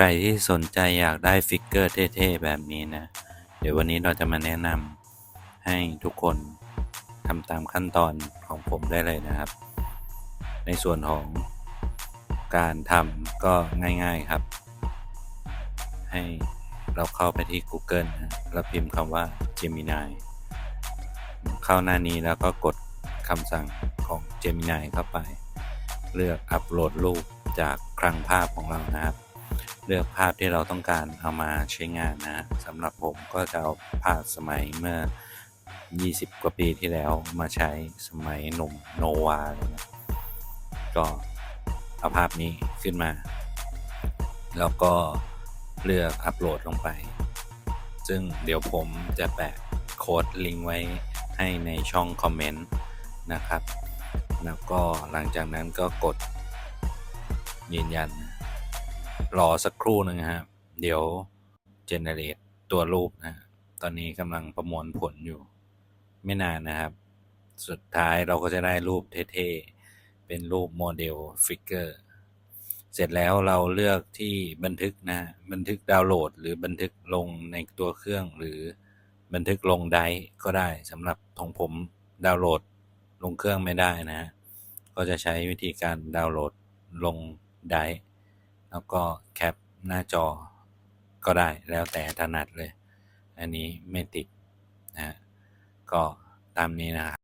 ใครที่สนใจอยากได้ฟิกเกอร์เท่ๆแบบนี้นะ เดี๋ยววันนี้เราจะมาแนะนำให้ทุกคนทำตามขั้นตอนของผมได้เลยนะครับ ในส่วนของการทำก็ง่ายๆครับ ให้เราเข้าไปที่ Google นะแล้วพิมพ์คำว่า Gemini เข้าหน้านี้แล้วก็กดคำสั่งของ Gemini เข้าไป เลือกอัปโหลดรูปจากคลังภาพของเรานะครับ เลือกภาพที่เราต้องการเอามาใช้งานนะฮะสำหรับผมก็จะเอาภาพสมัยเมื่อ 20 กว่าปีที่แล้วมาใช้สมัยหนุ่มโนวาเลยนะก็เอาภาพนี้ขึ้นมา แล้วก็เลือกอัปโหลดลงไป ซึ่งเดี๋ยวผมจะแปะโค้ดลิงก์ไว้ให้ในช่องคอมเมนต์นะครับ แล้วก็หลังจากนั้นก็กดยืนยัน รอสักครู่หนึ่งครับเดี๋ยว generate ตัวรูปนะตอนนี้กำลังประมวลผลอยู่ ไม่นานนะครับ สุดท้ายเราก็จะได้รูปเท่ๆ เป็นรูปโมเดลฟิกเกอร์ เสร็จแล้วเราเลือกที่บันทึกนะ บันทึกดาวน์โหลด หรือบันทึกลงในตัวเครื่อง หรือบันทึกลงไดร์ก็ได้สำหรับของผมดาวน์โหลดลงเครื่องไม่ได้นะ ก็จะใช้วิธีการดาวน์โหลดลงไดร์ แล้วก็แคปหน้าจอก็ได้แล้วแต่ถนัดเลย อันนี้ไม่ติดนะก็ตามนี้นะครับ